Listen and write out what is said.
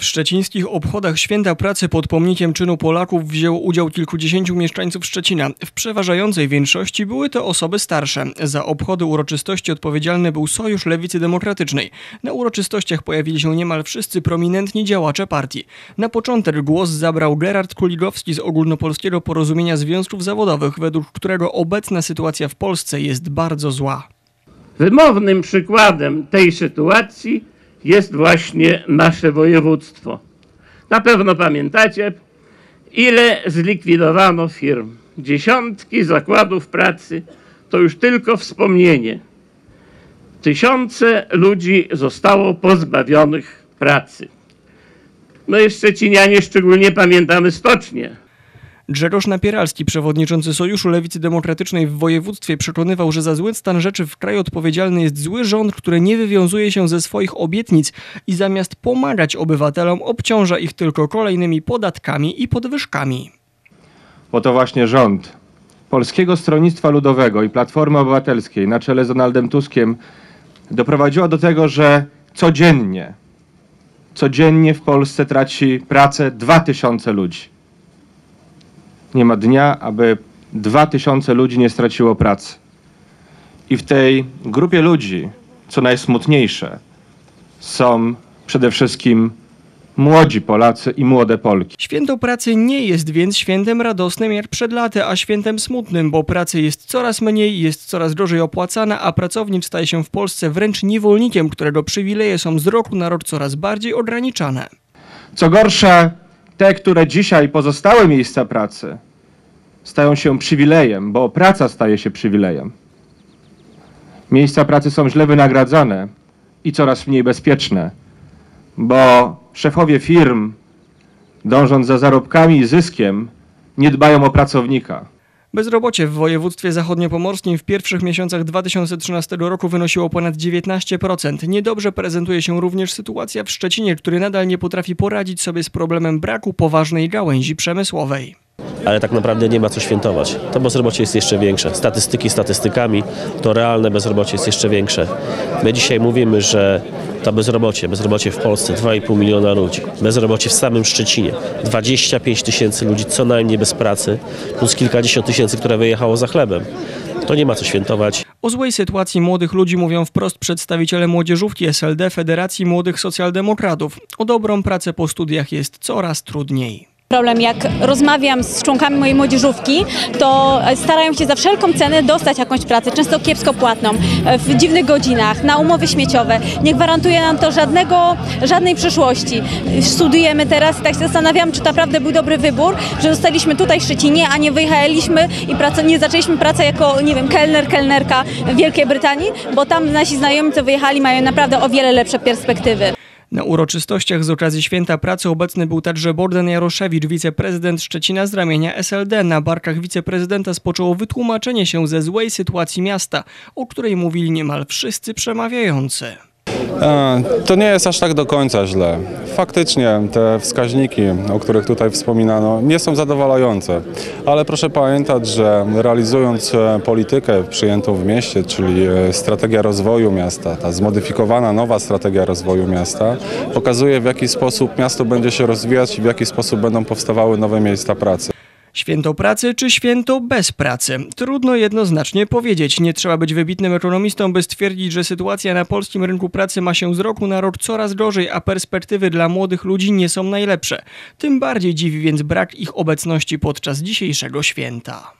W szczecińskich obchodach Święta Pracy pod pomnikiem czynu Polaków wzięło udział kilkudziesięciu mieszkańców Szczecina. W przeważającej większości były to osoby starsze. Za obchody uroczystości odpowiedzialny był Sojusz Lewicy Demokratycznej. Na uroczystościach pojawili się niemal wszyscy prominentni działacze partii. Na początek głos zabrał Gerard Kuligowski z Ogólnopolskiego Porozumienia Związków Zawodowych, według którego obecna sytuacja w Polsce jest bardzo zła. Wymownym przykładem tej sytuacji jest właśnie nasze województwo. Na pewno pamiętacie, ile zlikwidowano firm. Dziesiątki zakładów pracy to już tylko wspomnienie. Tysiące ludzi zostało pozbawionych pracy. No Szczecinianie, szczególnie pamiętamy stocznie. Grzegorz Napieralski, przewodniczący Sojuszu Lewicy Demokratycznej w województwie, przekonywał, że za zły stan rzeczy w kraju odpowiedzialny jest zły rząd, który nie wywiązuje się ze swoich obietnic i zamiast pomagać obywatelom, obciąża ich tylko kolejnymi podatkami i podwyżkami. Bo to właśnie rząd Polskiego Stronnictwa Ludowego i Platformy Obywatelskiej na czele z Donaldem Tuskiem doprowadziła do tego, że codziennie, codziennie w Polsce traci pracę 2000 ludzi. Nie ma dnia, aby 2000 ludzi nie straciło pracy. I w tej grupie ludzi, co najsmutniejsze, są przede wszystkim młodzi Polacy i młode Polki. Święto pracy nie jest więc świętem radosnym jak przed laty, a świętem smutnym, bo pracy jest coraz mniej, jest coraz drożej opłacana, a pracownik staje się w Polsce wręcz niewolnikiem, którego przywileje są z roku na rok coraz bardziej ograniczane. Co gorsza, te, które dzisiaj pozostały miejsca pracy, stają się przywilejem, bo praca staje się przywilejem. Miejsca pracy są źle wynagradzane i coraz mniej bezpieczne, bo szefowie firm, dążąc za zarobkami i zyskiem, nie dbają o pracownika. Bezrobocie w województwie zachodniopomorskim w pierwszych miesiącach 2013 roku wynosiło ponad 19%. Niedobrze prezentuje się również sytuacja w Szczecinie, który nadal nie potrafi poradzić sobie z problemem braku poważnej gałęzi przemysłowej ale tak naprawdę nie ma co świętować. To bezrobocie jest jeszcze większe. Statystyki statystykami, to realne bezrobocie jest jeszcze większe. My dzisiaj mówimy, że to bezrobocie, bezrobocie w Polsce 2,5 miliona ludzi, bezrobocie w samym Szczecinie, 25 tysięcy ludzi co najmniej bez pracy, plus kilkadziesiąt tysięcy, które wyjechało za chlebem. To nie ma co świętować. O złej sytuacji młodych ludzi mówią wprost przedstawiciele młodzieżówki SLD Federacji Młodych Socjaldemokratów. O dobrą pracę po studiach jest coraz trudniej problem, jak rozmawiam z członkami mojej młodzieżówki, to starają się za wszelką cenę dostać jakąś pracę, często kiepsko płatną, w dziwnych godzinach, na umowy śmieciowe. Nie gwarantuje nam to żadnego, żadnej przyszłości. Studujemy teraz i tak się zastanawiam, czy naprawdę był dobry wybór, że zostaliśmy tutaj w Szczecinie, a nie wyjechaliśmy i praco, nie zaczęliśmy pracę jako, nie wiem, kelner, kelnerka w Wielkiej Brytanii, bo tam nasi znajomi, co wyjechali, mają naprawdę o wiele lepsze perspektywy. Na uroczystościach z okazji Święta Pracy obecny był także Bogdan Jaroszewicz, wiceprezydent Szczecina z ramienia SLD. Na barkach wiceprezydenta spoczęło wytłumaczenie się ze złej sytuacji miasta, o której mówili niemal wszyscy przemawiający. To nie jest aż tak do końca źle. Faktycznie te wskaźniki, o których tutaj wspominano, nie są zadowalające, ale proszę pamiętać, że realizując e, politykę przyjętą w mieście, czyli e, strategia rozwoju miasta, ta zmodyfikowana nowa strategia rozwoju miasta, pokazuje w jaki sposób miasto będzie się rozwijać i w jaki sposób będą powstawały nowe miejsca pracy. Święto pracy czy święto bez pracy? Trudno jednoznacznie powiedzieć. Nie trzeba być wybitnym ekonomistą, by stwierdzić, że sytuacja na polskim rynku pracy ma się z roku na rok coraz gorzej, a perspektywy dla młodych ludzi nie są najlepsze. Tym bardziej dziwi więc brak ich obecności podczas dzisiejszego święta.